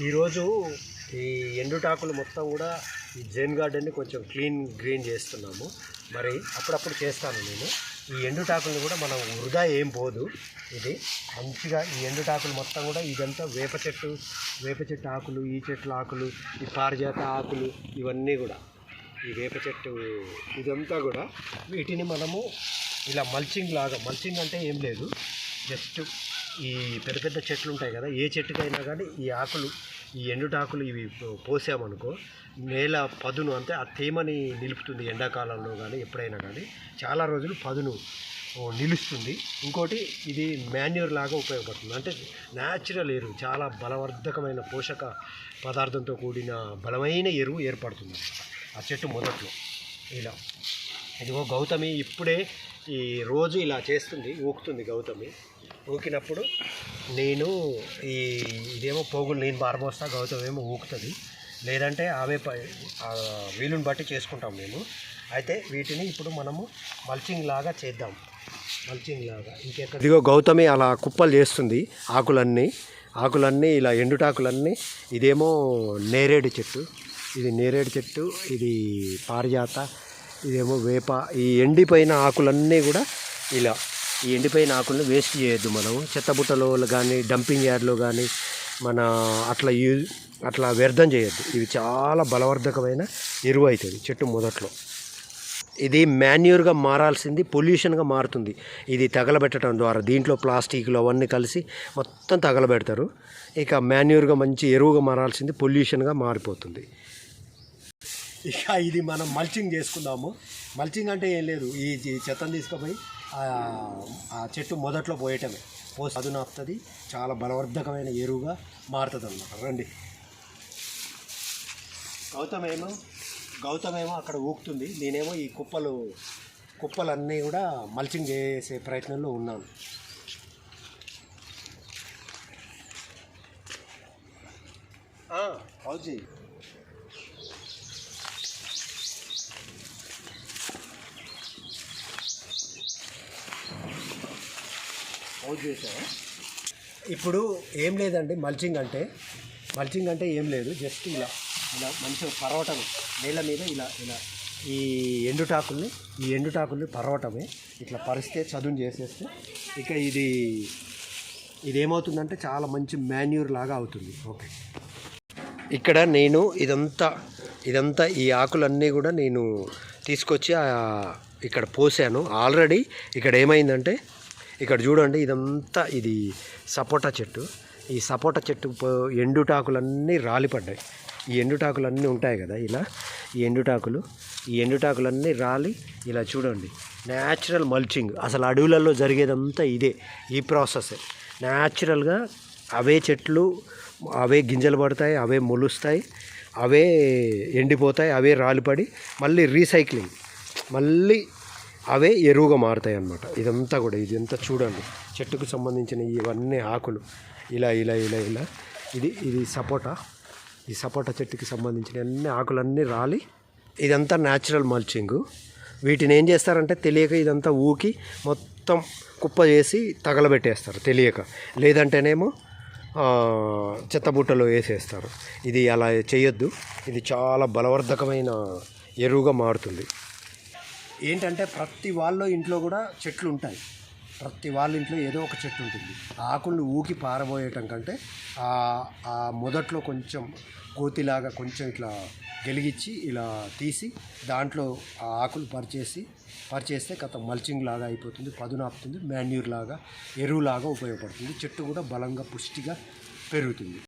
ఈరోజు ఈ ఎండుటాకులు మొత్తం కూడా ఈ జైన్ గార్డెన్ని కొంచెం క్లీన్ గ్రీన్ చేస్తున్నాము. మరి అప్పుడప్పుడు చేస్తాను నేను. ఈ ఎండుటాకుల్ని కూడా మనం వృధా ఏం పోదు. ఇది మంచిగా ఈ ఎండుటాకులు మొత్తం కూడా ఇదంతా వేప చెట్టు వేప చెట్టు ఆకులు ఈ చెట్ల ఆకులు ఈ పారిజాత ఆకులు ఇవన్నీ కూడా ఈ వేప చెట్టు ఇదంతా కూడా వీటిని మనము ఇలా మల్చింగ్ లాగా మల్చింగ్ అంటే ఏం లేదు. జస్ట్ ఈ పెద్ద పెద్ద చెట్లు ఉంటాయి కదా ఏ చెట్టుకైనా కానీ ఈ ఆకులు ఈ ఎండుటాకులు ఇవి పోసామనుకో నేల పదును అంటే ఆ తేమని నిలుపుతుంది ఎండాకాలంలో కానీ ఎప్పుడైనా కానీ. చాలా రోజులు పదును నిలుస్తుంది. ఇంకోటి ఇది మాన్యూర్ లాగా ఉపయోగపడుతుంది. అంటే న్యాచురల్ ఎరువు చాలా బలవర్ధకమైన పోషక పదార్థంతో కూడిన బలమైన ఎరువు ఏర్పడుతుంది. ఆ చెట్టు మొదట్లో ఇలా. ఇదిగో గౌతమి ఇప్పుడే ఈ రోజు ఇలా చేస్తుంది ఊకుతుంది గౌతమి. ఊకినప్పుడు నేను ఈ ఇదేమో పోగులు నేను బారబోస్తా గౌతమ్ ఏమో ఊకుతుంది. లేదంటే ఆమె వీలుని బట్టి చేసుకుంటాం మేము. అయితే వీటిని ఇప్పుడు మనము మల్చింగ్ లాగా చేద్దాం. మల్చింగ్ లాగా ఇంకెక్కడ ఇదిగో గౌతమి అలా కుప్పలు చేస్తుంది ఆకులన్నీ. ఆకులన్నీ ఇలా ఎండుటాకులన్నీ. ఇదేమో నేరేడు చెట్టు. ఇది నేరేడు చెట్టు ఇది పారిజాత ఇదేమో వేప. ఈ ఎండిపోయిన ఆకులన్నీ కూడా ఇలా ఈ ఎండిపోయిన ఆకులను వేస్ట్ చేయొద్దు మనం చెత్తబుట్టలో కానీ డంపింగ్ యార్డ్లో కానీ మన అట్లా యూ అట్లా వ్యర్థం చేయొద్దు. ఇవి చాలా బలవర్ధకమైన ఎరువు అవుతుంది చెట్టు మొదట్లో. ఇది మాన్యూర్గా మారాల్సింది పొల్యూషన్గా మారుతుంది. ఇది తగలబెట్టడం ద్వారా దీంట్లో ప్లాస్టిక్లు అవన్నీ కలిసి మొత్తం తగలబెడతారు. ఇక మాన్యూర్గా మంచి ఎరువుగా మారాల్సింది పొల్యూషన్గా మారిపోతుంది. ఇక ఇది మనం మల్చింగ్ చేసుకుందాము. మల్చింగ్ అంటే ఏం లేదు. ఈ చెత్తను తీసుకుపోయి ఆ- చెట్టు మొదట్లో పోయటమే. పోసి అదును వస్తుంది చాలా బలవర్ధకమైన ఎరువుగా మారుతుంది అన్నమాట రండి. గౌతమేమో గౌతమేమో అక్కడ ఊకుతుంది నేనేమో ఈ కుప్పలు కుప్పలన్నీ కూడా మల్చింగ్ చేసే ప్రయత్నంలో ఉన్నాను. ఫౌజీ అవుట్ ఇప్పుడు ఏం లేదండి మల్చింగ్ అంటే మల్చింగ్ అంటే ఏం లేదు జస్ట్ ఇలా ఇలా మంచిగా పరవటమే. నేల మీద ఇలా ఇలా ఈ ఎండుటాకుల్ని ఈ ఎండుటాకుల్ని పరవటమే. ఇట్లా పరిస్తే చదును చేసేస్తే ఇక ఇది ఇది ఏమవుతుందంటే చాలా మంచి మాన్యూర్ లాగా అవుతుంది. ఓకే ఇక్కడ నేను ఇదంతా ఇదంతా ఈ ఆకులన్నీ కూడా నేను తీసుకొచ్చి ఇక్కడ పోసాను. ఆల్రెడీ ఇక్కడ ఏమైందంటే ఇక్కడ చూడండి ఇదంతా ఇది సపోటా చెట్టు. ఈ సపోటా చెట్టు ఎండుటాకులన్నీ రాలిపడ్డాయి. ఈ ఎండుటాకులన్నీ ఉంటాయి కదా ఇలా. ఈ ఎండుటాకులు ఈ ఎండుటాకులన్నీ రాలి ఇలా చూడండి. న్యాచురల్ మల్చింగ్ అసలు అడవులలో జరిగేదంతా ఇదే ఈ ప్రాసెస్ న్యాచురల్గా అవే చెట్లు అవే గింజలు పడతాయి అవే మొలుస్తాయి అవే ఎండిపోతాయి అవే రాలిపడి మళ్ళీ రీసైక్లింగ్ మళ్ళీ అవే ఎరువుగా మారుతాయి అన్నమాట ఇదంతా కూడా ఇదంతా చూడండి. చెట్టుకు సంబంధించిన ఇవన్నీ ఆకులు. ఇలా ఇలా ఇలా ఇలా. ఇది ఇది సపోటా. ఈ సపోటా చెట్టుకి సంబంధించిన అన్ని ఆకులన్నీ రాలి. ఇదంతా న్యాచురల్ మల్చింగు వీటిని ఏం చేస్తారంటే తెలియక ఇదంతా ఊకి మొత్తం కుప్ప చేసి తగలబెట్టేస్తారు తెలియక. లేదంటేనేమో చెత్తబుట్టలో వేసేస్తారు. ఇది అలా చేయొద్దు. ఇది చాలా బలవర్ధకమైన ఎరువుగా మారుతుంది. ఏంటంటే ప్రతి వాళ్ళ ఇంట్లో కూడా చెట్లు ఉంటాయి. ప్రతి వాళ్ళ ఇంట్లో ఏదో ఒక చెట్టు ఉంటుంది. ఆ ఆకులను ఊకి పారబోయటం కంటే ఆ ఆ మొదట్లో కొంచెం కోతిలాగా కొంచెం ఇట్లా గెలిగించి ఇలా తీసి దాంట్లో ఆ ఆకులు పరిచేసి పరిచేస్తే కథ మల్చింగ్ లాగా అయిపోతుంది పదునాపుతుంది మాన్యూర్ లాగా ఎరువులాగా ఉపయోగపడుతుంది. చెట్టు కూడా బలంగా పుష్టిగా పెరుగుతుంది.